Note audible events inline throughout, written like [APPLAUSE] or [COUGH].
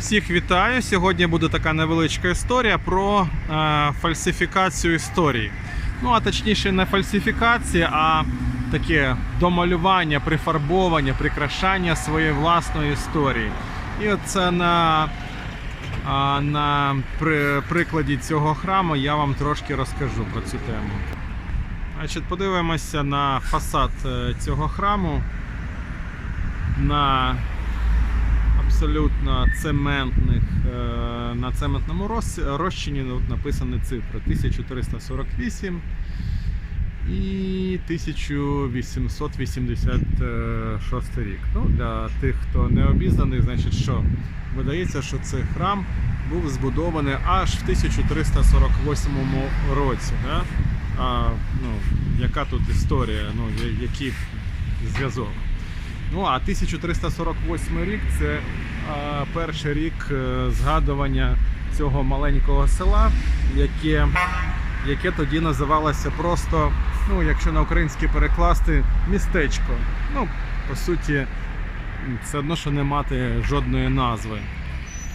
Всіх вітаю. Сьогодні буде така невеличка історія про е, фальсифікацію історії. Ну, а точніше, не фальсифікація, а таке домалювання, прифарбовання, прикрашання своєї власної історії. І оце на, а, на при, прикладі цього храму я вам трошки розкажу про цю тему. Значить, подивимося на фасад е, цього храму. На абсолютно цементних е, на цементному роз- розчині ну, написані цифри 1348 і 1886 рік. Ну, для тих, хто не обізнаний, значить, що видається, що цей храм був збудований аж в 1348 році. Да? А, ну, яка тут історія, ну, який зв'язок? Ну а 1348 рік це перший рік е, згадування цього маленького села, яке, яке тоді називалося просто, ну, якщо на український перекласти, містечко. Ну, по суті, це одно, що не мати жодної назви.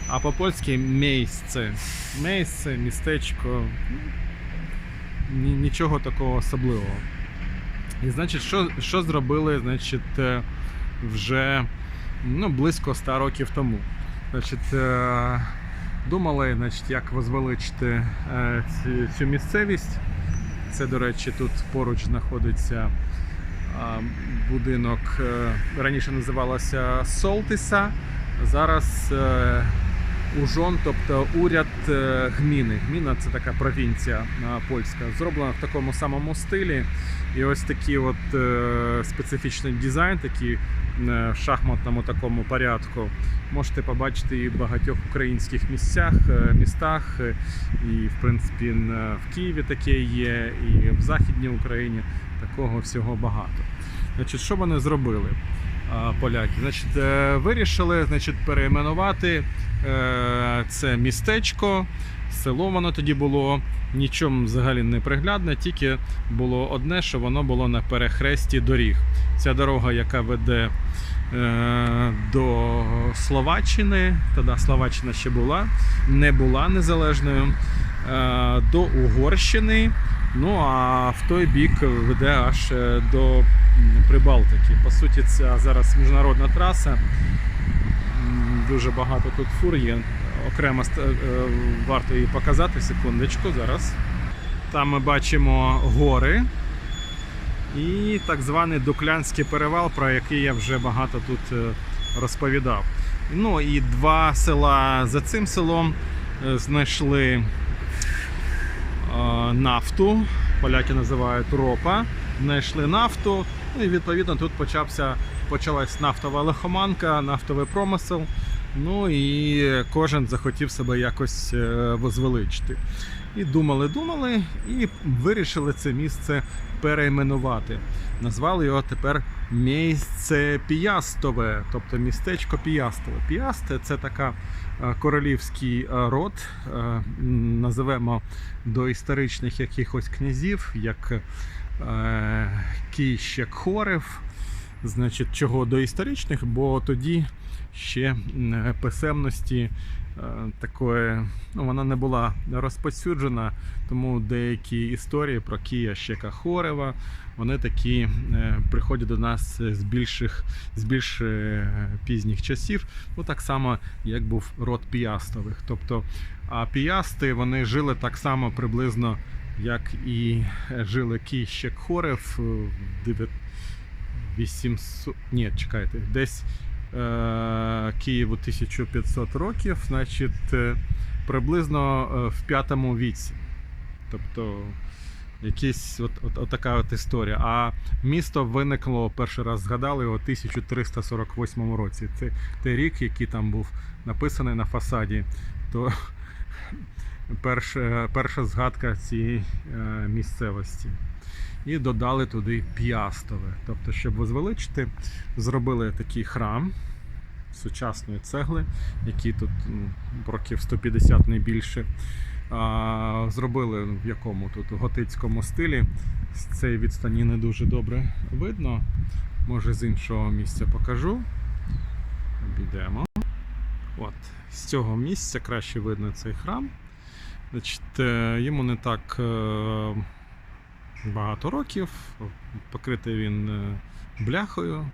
А по-польськи місце. Місце, містечко. Нічого такого особливого. І значить, що, що зробили, значить, е, вже ну, близько 100 років тому. Значить, е, думали, значить, як возвеличити е, цю, місцевість. Це, до речі, тут поруч знаходиться будинок, е, раніше називалося Солтиса, зараз Ужон, тобто уряд е, гміни. Гміна це така провінція е, польська, зроблена в такому самому стилі. І ось такий от е, специфічний дизайн, такий в шахматному такому порядку. Можете побачити і в багатьох українських місцях, містах, і в принципі в Києві таке є, і в Західній Україні такого всього багато. Значить, що вони зробили? Поляки, значить, е, вирішили значить, перейменувати е, це містечко, село воно тоді було нічим взагалі не приглядне, тільки було одне, що воно було на перехресті доріг. Ця дорога, яка веде е, до Словаччини, тоді Словаччина ще була, не була незалежною, до Угорщини. Ну а в той бік веде аж е, до Прибалтики. По суті, це зараз міжнародна траса. Дуже багато тут фур є. Окремо е, варто її показати. Секундочку, зараз. Там ми бачимо гори і так званий Дуклянський перевал, про який я вже багато тут е, розповідав. Ну і два села за цим селом знайшли нафту. Поляки називають ропа. Знайшли нафту. Ну і відповідно тут почався, почалась нафтова лихоманка, нафтовий промисел. Ну і кожен захотів себе якось е, возвеличити. І думали, думали, і вирішили це місце перейменувати. Назвали його тепер місце Піястове, тобто містечко Піястове. Піасте це така е, королівський е, род, е, називемо доісторичних якихось князів, як Кіщ, як Хорев. Значить, чого доісторичних, бо тоді ще писемності е, такої, ну, вона не була розповсюджена, тому деякі історії про Кія Щека Хорева, вони такі е, приходять до нас з більших, з більш е, пізніх часів, ну так само, як був род Піастових. Тобто, а піасти вони жили так само приблизно, як і жили Кій Щек Хорев е, в 800, ні, чекайте, десь е, Києву 1500 років, значить, е, приблизно е, в 5 віці. Тобто якісь от, от, от така от історія. А місто виникло перший раз згадали його у 1348 році. Це той рік, який там був написаний на фасаді, то перша, перша згадка цієї е, місцевості і додали туди п'ястове. Тобто, щоб возвеличити, зробили такий храм сучасної цегли, який тут ну, років 150 не більше. Зробили в якому тут у готицькому стилі. З цієї відстані не дуже добре видно. Може з іншого місця покажу. Обійдемо. От, з цього місця краще видно цей храм. Значить, е, йому не так е, багато років, покритий він е, бляхою.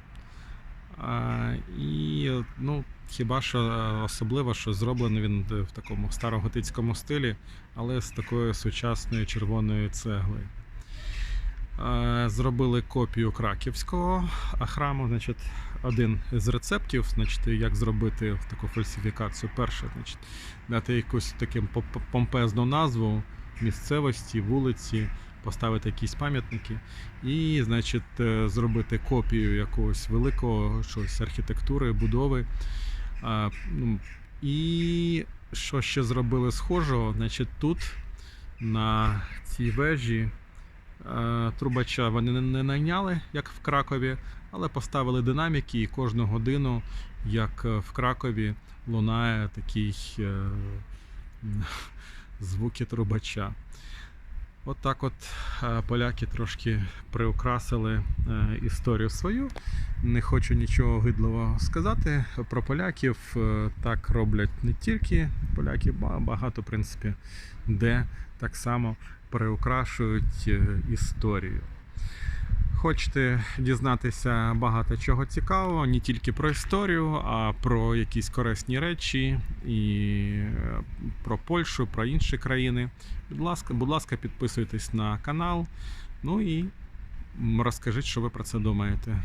І ну, хіба що е, особливо, що зроблений він в такому староготицькому стилі, але з такої сучасної червоної цегли. Е, Зробили копію краківського храму. Значить, один з рецептів, значить, як зробити таку фальсифікацію. Перше, значить, дати якусь таку помпезну назву місцевості, вулиці, поставити якісь пам'ятники і, значить, е, зробити копію якогось великого щось архітектури, будови. Ну, І що ще зробили схожого? Значить, тут на цій вежі е, трубача вони не- найняли, як в Кракові, але поставили динаміки, і кожну годину, як е, в Кракові, лунає такий [LAUGHS] звуки трубача. От так от е, поляки трошки приукрасили е, історію свою. Не хочу нічого гидливого сказати про поляків. Е, Так роблять не тільки поляки, ба- багато, в принципі, де так само приукрашують історію. Хочете дізнатися багато чого цікавого, не тільки про історію, а про якісь корисні речі і е, про Польщу, про інші країни. Будь ласка, будь ласка, підписуйтесь на канал. Ну і розкажіть, що ви про це думаєте.